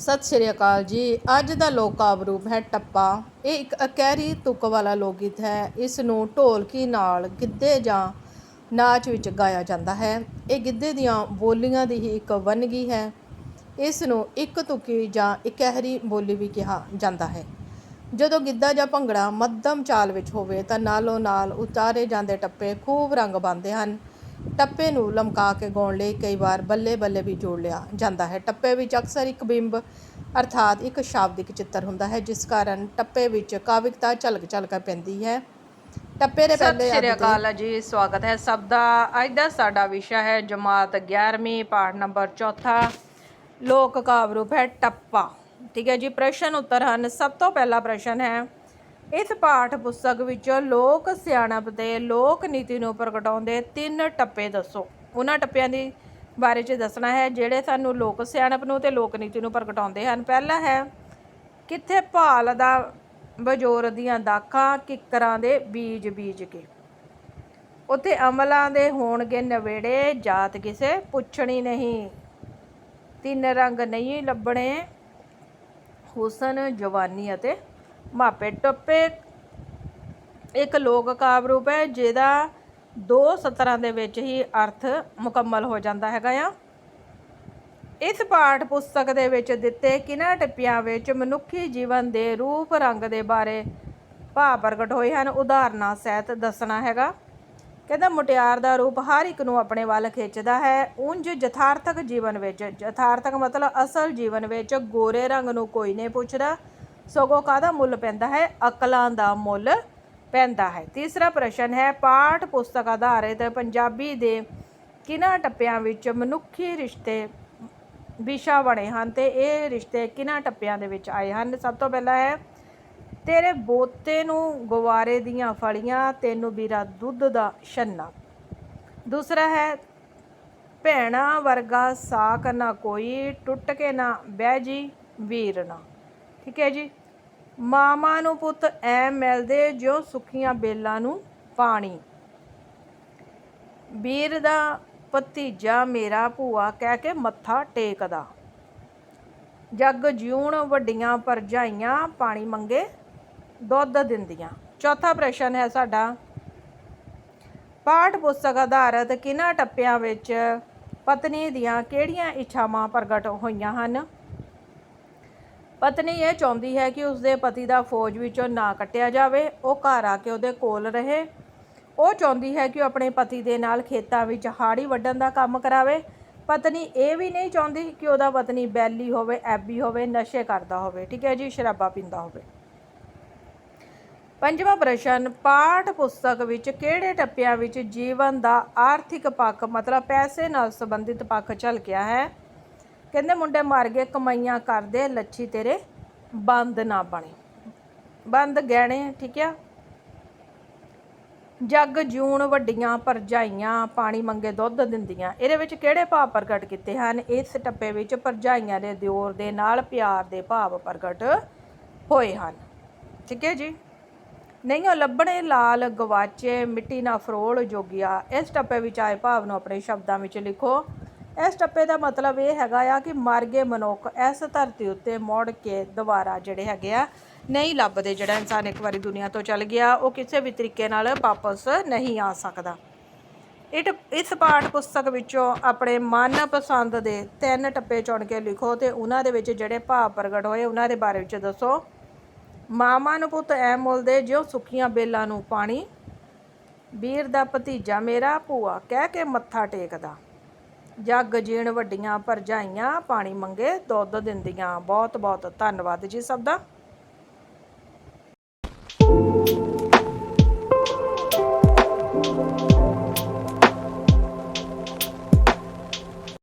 ਸਤਿ ਸ਼੍ਰੀ ਅਕਾਲ ਜੀ। ਅੱਜ ਦਾ ਲੋਕ ਕਾਵਿ ਰੂਪ ਹੈ ਟੱਪਾ। ਇਹ ਇੱਕ ਅਕੈਰੀ ਤੁਕ ਵਾਲਾ ਲੋਕ ਗੀਤ ਹੈ। ਇਸ ਨੂੰ ਢੋਲਕੀ ਨਾਲ ਗਿੱਧੇ ਜਾਂ ਨਾਚ ਵਿੱਚ ਗਾਇਆ ਜਾਂਦਾ ਹੈ। ਇਹ ਗਿੱਧੇ ਦੀਆਂ ਬੋਲੀਆਂ ਦੀ ਹੀ ਇੱਕ ਵੰਨਗੀ ਹੈ। ਇਸ ਨੂੰ ਇੱਕ ਤੁਕੀ ਜਾਂ ਇਕਹਿਰੀ ਬੋਲੀ ਵੀ ਕਿਹਾ ਜਾਂਦਾ ਹੈ। ਜਦੋਂ ਗਿੱਧਾ ਜਾਂ ਭੰਗੜਾ ਮੱਧਮ ਚਾਲ ਵਿੱਚ ਹੋਵੇ ਤਾਂ ਨਾਲੋਂ ਨਾਲ ਉਤਾਰੇ ਜਾਂਦੇ ਟੱਪੇ ਖੂਬ ਰੰਗ ਬੰਨ੍ਹਦੇ ਹਨ। ਟੱਪੇ ਨੂੰ ਲਮਕਾ ਕੇ ਗਾਉਣ ਲਈ ਕਈ ਵਾਰ ਬੱਲੇ ਬੱਲੇ ਵੀ ਜੋੜ ਲਿਆ ਜਾਂਦਾ ਹੈ। ਟੱਪੇ ਵਿੱਚ ਅਕਸਰ ਇੱਕ ਬਿੰਬ ਅਰਥਾਤ ਇੱਕ ਸ਼ਾਬਦਿਕ ਚਿੱਤਰ ਹੁੰਦਾ ਹੈ ਜਿਸ ਕਾਰਨ ਟੱਪੇ ਵਿੱਚ ਕਾਵਿਕਤਾ ਝਲਕ ਝਲਕ ਪੈਂਦੀ ਹੈ। ਟੱਪੇ ਦੇ ਸਤਿ ਪਹਿਲੇ ਸ਼੍ਰੀ ਅੱਧ ਅਕਾਲ ਜੀ ਸਵਾਗਤ ਹੈ ਸਭ ਦਾ। ਅੱਜ ਦਾ ਸਾਡਾ ਵਿਸ਼ਾ ਹੈ ਜਮਾਤ 11ਵੀਂ ਪਾਠ ਨੰਬਰ 4 ਲੋਕ ਕਾਵਿ ਰੂਪ ਹੈ ਟੱਪਾ। ਠੀਕ ਹੈ ਜੀ ਪ੍ਰਸ਼ਨ ਉੱਤਰ ਹਨ। ਸਭ ਤੋਂ ਪਹਿਲਾ ਪ੍ਰਸ਼ਨ ਹੈ ਇਸ ਪਾਠ ਪੁਸਤਕ ਵਿੱਚੋਂ ਲੋਕ ਸਿਆਣਪ ਤੇ ਲੋਕ ਨੀਤੀ ਨੂੰ ਪ੍ਰਗਟਾਉਂਦੇ ਤਿੰਨ ਟੱਪੇ ਦੱਸੋ। ਉਹਨਾਂ ਟੱਪਿਆਂ ਦੀ ਬਾਰੇ ਚ ਦੱਸਣਾ ਹੈ, ਜਿਹੜੇ ਸਾਨੂੰ ਲੋਕ ਸਿਆਣਪ ਨੂੰ ਤੇ ਲੋਕ ਨੀਤੀ ਨੂੰ ਪ੍ਰਗਟਾਉਂਦੇ ਹਨ। ਪਹਿਲਾ ਹੈ, ਕਿੱਥੇ ਭਾਲ ਦਾ ਬਜੋਰ ਦੀਆਂ ਦਾਖਾਂ ਕਿੱਕਰਾਂ ਦੇ ਬੀਜ ਬੀਜ ਕੇ। ਉੱਥੇ ਅਮਲਾਂ ਦੇ ਹੋਣਗੇ ਨਵੇੜੇ, ਜਾਤ ਕਿਸੇ ਪੁੱਛਣੀ ਨਹੀਂ। ਤਿੰਨ ਰੰਗ ਨਹੀਂ ਲੱਭਣੇ, ਹੁਸਨ, ਜਵਾਨੀ ਅਤੇ ਮਾਪੇ ਟੱਪੇ। ਇੱਕ ਲੋਕ ਕਾਵਿ ਰੂਪ ਹੈ, ਜਿਹਦਾ ਦੋ ਸਤਰਾਂ ਦੇ ਵਿੱਚ ਹੀ ਅਰਥ ਮੁਕੰਮਲ ਹੋ ਜਾਂਦਾ ਹੈਗਾ ਆ। ਇਸ ਪਾਠ ਪੁਸਤਕ ਦੇ ਵਿੱਚ ਦਿੱਤੇ ਕਿਨਾਂ ਟਿੱਪਿਆਂ ਵਿੱਚ ਮਨੁੱਖੀ ਜੀਵਨ ਦੇ ਰੂਪ ਰੰਗ ਦੇ ਬਾਰੇ ਭਾਵ ਪ੍ਰਗਟ ਹੋਏ ਹਨ, ਉਦਾਹਰਨਾਂ ਸਹਿਤ ਦੱਸਣਾ ਹੈਗਾ। ਕਹਿੰਦਾ, ਮੁਟਿਆਰ ਦਾ ਰੂਪ ਹਰ ਇੱਕ ਨੂੰ ਆਪਣੇ ਵੱਲ ਖਿੱਚਦਾ ਹੈ। ਉਂਝ ਯਥਾਰਥਕ ਜੀਵਨ ਵਿੱਚ, ਯਥਾਰਥਕ ਮਤਲਬ ਅਸਲ ਜੀਵਨ ਵਿੱਚ ਗੋਰੇ ਰੰਗ ਨੂੰ ਕੋਈ ਨਹੀਂ ਪੁੱਛਦਾ। ਸਗੋਂ ਕਾਹਦਾ ਮੁੱਲ ਪੈਂਦਾ ਹੈ? ਅਕਲਾਂ ਦਾ ਮੁੱਲ ਪੈਂਦਾ ਹੈ। ਤੀਸਰਾ ਪ੍ਰਸ਼ਨ ਹੈ, ਪਾਠ ਪੁਸਤਕ ਆਧਾਰਿਤ ਪੰਜਾਬੀ ਦੇ ਕਿਨਾਂ ਟੱਪਿਆਂ ਵਿੱਚ ਮਨੁੱਖੀ ਰਿਸ਼ਤੇ ਵਿਸ਼ਾ ਬਣੇ ਹਨ ਤੇ ਇਹ ਰਿਸ਼ਤੇ ਕਿਨਾਂ ਟੱਪਿਆਂ ਦੇ ਵਿੱਚ ਆਏ ਹਨ? ਸਭ ਤੋਂ ਪਹਿਲਾ ਹੈ, ਤੇਰੇ ਬੋਤੇ ਨੂੰ ਗਵਾਰੇ ਦੀਆਂ ਫਲੀਆਂ, ਤੈਨੂੰ ਵੀਰਾ ਦੁੱਧ ਦਾ ਛੰਨਾ। ਦੂਸਰਾ ਹੈ, ਭੈਣਾ ਵਰਗਾ ਸਾਕ ਨਾ ਕੋਈ, ਟੁੱਟ ਕੇ ਨਾ ਬਹਿ ਜੀ ਵੀਰ ਨਾ ਠੀਕ ਹੈ ਜੀ? ਮਾਮਾ ਨੂੰ ਪੁੱਤ ਐ ਮਿਲਦੇ ਜਿਉ ਸੁੱਖੀਆਂ ਬੇਲਾਂ ਨੂੰ ਪਾਣੀ। ਵੀਰ ਦਾ ਭਤੀਜਾ ਮੇਰਾ ਭੂਆ ਕਹਿ ਕੇ ਮੱਥਾ ਟੇਕਦਾ। ਜੱਗ ਜਿਉਣ ਵੱਡੀਆਂ ਪਰਜਾਈਆਂ ਪਾਣੀ ਮੰਗੇ, ਦੁੱਧ ਦਿੰਦੀਆਂ। ਚੌਥਾ ਪ੍ਰਸ਼ਨ ਹੈ ਸਾਡਾ, ਪਾਠ ਪੁਸਤਕ ਆਧਾਰਿਤ ਕਿਹਨਾਂ ਟੱਪਿਆਂ ਵਿੱਚ ਪਤਨੀ ਦੀਆਂ ਕਿਹੜੀਆਂ ਇੱਛਾਵਾਂ ਪ੍ਰਗਟ ਹੋਈਆਂ ਹਨ? ਪਤਨੀ ਇਹ ਚਾਹੁੰਦੀ ਹੈ ਕਿ ਉਸਦੇ ਪਤੀ ਦਾ ਫੌਜ ਵਿੱਚੋਂ ਨਾ ਕੱਟਿਆ ਜਾਵੇ, ਉਹ ਘਰ ਆ ਕੇ ਉਹਦੇ ਕੋਲ ਰਹੇ। ਉਹ ਚਾਹੁੰਦੀ ਹੈ ਕਿ ਉਹ ਆਪਣੇ ਪਤੀ ਦੇ ਨਾਲ ਖੇਤਾਂ ਵਿੱਚ ਹਾੜੀ ਵੱਢਣ ਦਾ ਕੰਮ ਕਰਾਵੇ। ਪਤਨੀ ਇਹ ਵੀ ਨਹੀਂ ਚਾਹੁੰਦੀ ਕਿ ਉਹਦਾ ਪਤਨੀ ਬੈਲੀ ਹੋਵੇ, ਐਬੀ ਹੋਵੇ, ਨਸ਼ੇ ਕਰਦਾ ਹੋਵੇ, ਠੀਕ ਹੈ ਜੀ, ਸ਼ਰਾਬਾ ਪੀਂਦਾ ਹੋਵੇ। ਪੰਜਵਾਂ ਪ੍ਰਸ਼ਨ, ਪਾਠ ਪੁਸਤਕ ਵਿੱਚ ਕਿਹੜੇ ਟੱਪਿਆਂ ਵਿੱਚ ਜੀਵਨ ਦਾ ਆਰਥਿਕ ਪੱਖ, ਮਤਲਬ ਪੈਸੇ ਨਾਲ ਸੰਬੰਧਿਤ ਪੱਖ ਝਲਕਿਆ ਹੈ? ਕਹਿੰਦੇ ਮੁੰਡੇ ਮਰ ਗਏ, ਕਮਾਈਆਂ ਕਰਦੇ, ਲੱਛੀ ਤੇਰੇ ਬੰਦ ਨਾ ਬਣੇ। ਬੰਦ ਗਹਿਣੇ, ਠੀਕ ਆ? ਜੱਗ ਜੂਣ ਵੱਡੀਆਂ ਪਰਜਾਈਆਂ ਪਾਣੀ ਮੰਗੇ ਦੁੱਧ ਦਿੰਦੀਆਂ। ਇਹਦੇ ਵਿੱਚ ਕਿਹੜੇ ਭਾਵ ਪ੍ਰਗਟ ਕੀਤੇ ਹਨ? ਇਸ ਟੱਪੇ ਵਿੱਚ ਪਰਜਾਈਆਂ ਦੇ ਦਿਓਰ ਦੇ ਨਾਲ ਪਿਆਰ ਦੇ ਭਾਵ ਪ੍ਰਗਟ ਹੋਏ ਹਨ। ਠੀਕ ਹੈ ਜੀ? ਨਹੀਂ, ਉਹ ਲੱਭਣੇ ਲਾਲ ਗਵਾਚੇ, ਮਿੱਟੀ ਨਾ ਫਰੋਲ ਜੋਗਿਆ। ਇਸ ਟੱਪੇ ਵਿੱਚ ਆਏ ਭਾਵ ਨੂੰ ਆਪਣੇ ਸ਼ਬਦਾਂ ਵਿੱਚ ਲਿਖੋ। ਇਸ ਟੱਪੇ ਦਾ ਮਤਲਬ ਇਹ ਹੈਗਾ ਆ ਕਿ ਮਰ ਗਏ ਮਨੁੱਖ ਇਸ ਧਰਤੀ ਉੱਤੇ ਮੁੜ ਕੇ ਦੁਬਾਰਾ ਜਿਹੜੇ ਹੈਗੇ ਆ ਨਹੀਂ ਲੱਭਦੇ, ਜਿਹੜਾ ਇਨਸਾਨ ਇੱਕ ਵਾਰੀ ਦੁਨੀਆ ਤੋਂ ਚੱਲ ਗਿਆ, ਉਹ ਕਿਸੇ ਵੀ ਤਰੀਕੇ ਨਾਲ ਵਾਪਸ ਨਹੀਂ ਆ ਸਕਦਾ। ਇਟ ਇਸ ਪਾਠ ਪੁਸਤਕ ਵਿੱਚੋਂ ਆਪਣੇ ਮਨ ਪਸੰਦ ਦੇ ਤਿੰਨ ਟੱਪੇ ਚੁਣ ਕੇ ਲਿਖੋ ਤੇ ਉਹਨਾਂ ਦੇ ਵਿੱਚ ਜਿਹੜੇ ਭਾਵ ਪ੍ਰਗਟ ਹੋਏ, ਉਹਨਾਂ ਦੇ ਬਾਰੇ ਵਿੱਚ ਦੱਸੋ। ਮਾਮਾ ਨੂੰ ਪੁੱਤ ਐ ਮੁੱਲਦੇ ਜਿਉ ਸੁੱਕੀਆਂ ਬੇਲਾਂ ਨੂੰ ਪਾਣੀ, ਵੀਰ ਦਾ ਭਤੀਜਾ ਮੇਰਾ ਭੂਆ ਕਹਿ ਕੇ ਮੱਥਾ ਟੇਕਦਾ। ਜੱਗ ਜੀਣ ਵੱਡੀਆਂ ਪਰਜਾਈਆਂ ਪਾਣੀ ਮੰਗੇ ਦੁੱਧ ਦਿੰਦੀਆਂ। ਬਹੁਤ ਬਹੁਤ ਧੰਨਵਾਦ ਜੀ ਸਭ ਦਾ।